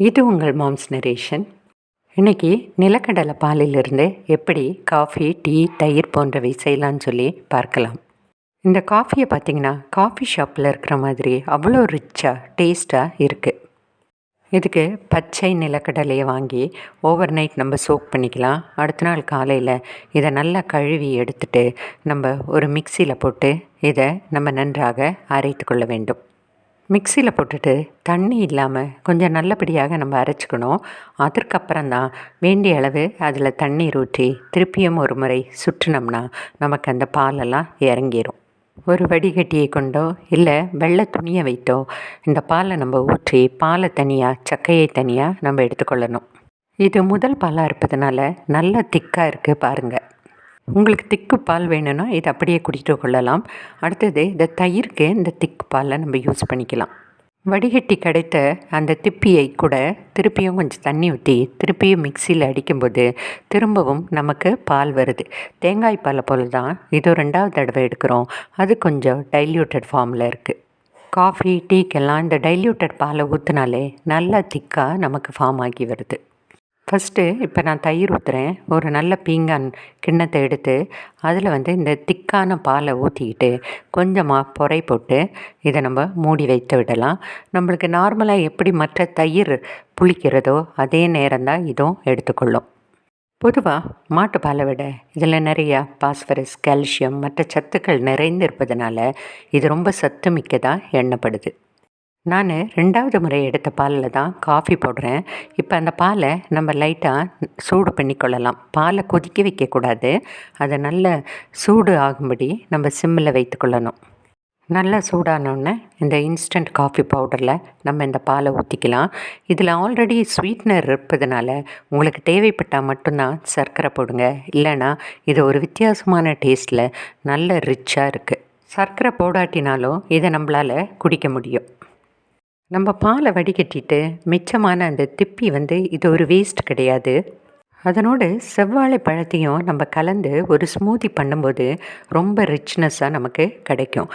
இது உங்கள் moms narration இன்றைக்கி நிலக்கடலை பாலிலிருந்து எப்படி காஃபி டீ தயிர் போன்றவை செய்யலான்னு சொல்லி பார்க்கலாம். இந்த காஃபியை பார்த்திங்கன்னா காஃபி ஷாப்பில் இருக்கிற மாதிரி அவ்வளோ ரிச்சாக டேஸ்ட்டாக இருக்குது இதுக்கு பச்சை நிலக்கடலையை வாங்கி ஓவர் நைட் நம்ம சோக் பண்ணிக்கலாம். அடுத்த நாள் காலையில் இதை நல்லா கழுவி எடுத்துட்டு நம்ம ஒரு மிக்சியில் போட்டு இதை நம்ம நன்றாக அரைத்து கொள்ள வேண்டும். மிக்சியில் போட்டுட்டு தண்ணி இல்லாமல் கொஞ்சம் நல்லபடியாக நம்ம அரைச்சிக்கணும். அதற்கப்புறம் தான் வேண்டிய அளவு அதில் தண்ணீர் ஊற்றி திருப்பியும் ஒரு முறை சுற்றினோம்னா நமக்கு அந்த பாலெல்லாம் இறங்கிடும் ஒரு வடிகட்டியை கொண்டோ இல்லை வெள்ளை துணியை வைத்தோ இந்த பாலை நம்ம ஊற்றி பாலை தனியாக சக்கையை தனியாக நம்ம எடுத்துக்கொள்ளணும். இது முதல் பாலாக இருப்பதுனால நல்ல திக்காக இருக்குது பாருங்கள் உங்களுக்கு திக்கு பால் வேணும்னா இதை அப்படியே குடித்து கொள்ளலாம். அடுத்தது இந்த தயிருக்கு இந்த திக்கு பாலை நம்ம யூஸ் பண்ணிக்கலாம். வடிகட்டி கிடைத்த அந்த திப்பியை கூட திருப்பியும் கொஞ்சம் தண்ணி ஊற்றி திருப்பியும் மிக்சியில் அடிக்கும்போது திரும்பவும் நமக்கு பால் வருது. தேங்காய் பாலை போல் தான் இது ரெண்டாவது தடவை எடுக்கிறோம். அது கொஞ்சம் டைல்யூட்டட் ஃபார்மில் இருக்குது காஃபி டீக்கெல்லாம் இந்த டைல்யூட்டட் பாலை ஊற்றினாலே நல்லா திக்காக நமக்கு ஃபார்ம் ஆகி வருது. ஃபஸ்ட்டு இப்போ நான் தயிர் ஊற்றுறேன் ஒரு நல்ல பீங்கான் கிண்ணத்தை எடுத்து அதில் வந்து இந்த திக்கான பாலை ஊற்றிக்கிட்டு கொஞ்சமாக பொறை போட்டு இதை நம்ம மூடி வைத்து விடலாம். நம்மளுக்கு நார்மலாக எப்படி மற்ற தயிர் புளிக்கிறதோ அதே நேரம்தான் இதுவும் எடுத்துக்கொள்ளும். பொதுவாக மாட்டுப்பாலை விட இதில் நிறையா பாஸ்பரஸ் கால்சியம் மற்ற சத்துக்கள் நிறைந்திருப்பதனால இது ரொம்ப சத்து மிக்கதாக எண்ணப்படுது. நான் ரெண்டாவது முறை எடுத்த பாலில் தான் காஃபி போடுறேன். இப்போ அந்த பாலை நம்ம லைட்டாக சூடு பண்ணிக்கொள்ளலாம் பாலை கொதிக்க வைக்கக்கூடாது அதை நல்ல சூடு ஆகும்படி நம்ம சிம்மில் வைத்துக்கொள்ளணும் நல்லா சூடானோடனே இந்த இன்ஸ்டன்ட் காஃபி பவுடரில் நம்ம இந்த பாலை ஊற்றிக்கலாம் இதில் ஆல்ரெடி ஸ்வீட்னர் இருப்பதுனால உங்களுக்கு தேவைப்பட்டால் மட்டும்தான் சர்க்கரை போடுங்க. இல்லைன்னா இது ஒரு வித்தியாசமான டேஸ்ட்டில் நல்ல ரிச்சாக இருக்குது சர்க்கரை போடாட்டினாலும் இதை நம்மளால் குடிக்க முடியும். நம்ம பாலை வடிகட்டிட்டு மிச்சமான அந்த திப்பி வந்து இது ஒரு வேஸ்ட் கிடையாது. அதனோடு செவ்வாழை பழத்தையும் நம்ம கலந்து ஒரு ஸ்மூதி பண்ணும்போது ரொம்ப ரிச்னஸ்ஸாக நமக்கு கிடைக்கும்.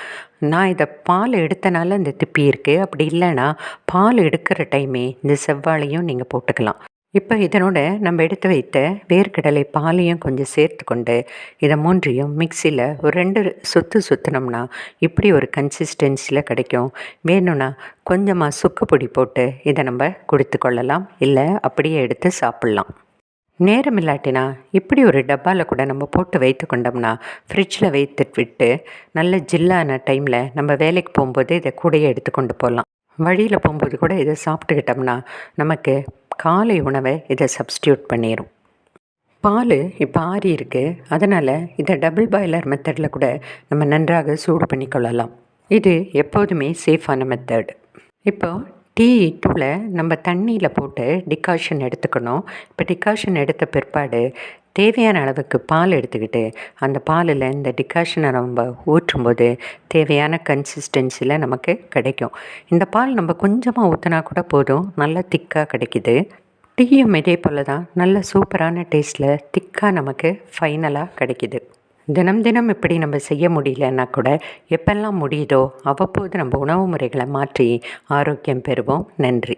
நான் இதை பால் எடுத்தனால இந்த திப்பி இருக்குது அப்படி இல்லைன்னா பால் எடுக்கிற டைமே இந்த செவ்வாழையும் நீங்கள் போட்டுக்கலாம். இப்போ இதனோட நம்ம எடுத்து வைத்த வேர்க்கடலை பாலையும் கொஞ்சம் சேர்த்து கொண்டு இதை மூன்றையும் மிக்சியில் ஒரு ரெண்டு சுற்று சுற்றினோம்னா இப்படி ஒரு கன்சிஸ்டன்சியில் கிடைக்கும். வேணும்னா கொஞ்சமாக சுக்கு பொடி போட்டு இதை நம்ம கொடுத்து கொள்ளலாம் இல்லை அப்படியே எடுத்து சாப்பிட்லாம். நேரம் இல்லாட்டினா இப்படி ஒரு டப்பாவில் கூட நம்ம போட்டு வைத்து கொண்டோம்னா ஃப்ரிட்ஜில் வைத்து விட்டு நல்ல ஜில்லான டைமில் நம்ம வேலைக்கு போகும்போது இதை கூடையே எடுத்து கொண்டு போகலாம். வழியில் போகும்போது கூட இதை சாப்பிட்டுக்கிட்டோம்னா நமக்கு காலை உணவை இதை சப்ஸ்டியூட் பண்ணிடும் பால் இப்போ ஆறி இருக்குது அதனால் இதை டபுள் பாய்லர் மெத்தடில் கூட நம்ம நன்றாக சூடு பண்ணிக்கொள்ளலாம் இது எப்போதுமே சேஃபான மெத்தட் இப்போ டீ டூவில் நம்ம தண்ணியில் போட்டு டிகாஷன் எடுத்துக்கணும். இப்போ டிகாஷன் எடுத்த பிற்பாடு தேவையான அளவுக்கு பால் எடுத்துக்கிட்டு அந்த பாலில் இந்த டிகாஷனை நம்ம ஊற்றும்போது தேவையான கன்சிஸ்டன்சியில் நமக்கு கிடைக்கும். இந்த பால் நம்ம கொஞ்சமாக ஊற்றினா கூட போதும். நல்லா திக்காக கிடைக்கிது. டீயும் இதே போல் தான். நல்ல சூப்பரான டேஸ்ட்டில் திக்காக நமக்கு ஃபைனலாக கிடைக்கிது. தினம் தினம் இப்படி நம்ம செய்ய முடியலன்னா கூட எப்பெல்லாம் முடியுதோ அவ்வப்போது நம்ம உணவு முறைகளை மாற்றி ஆரோக்கியம் பெறுவோம். நன்றி.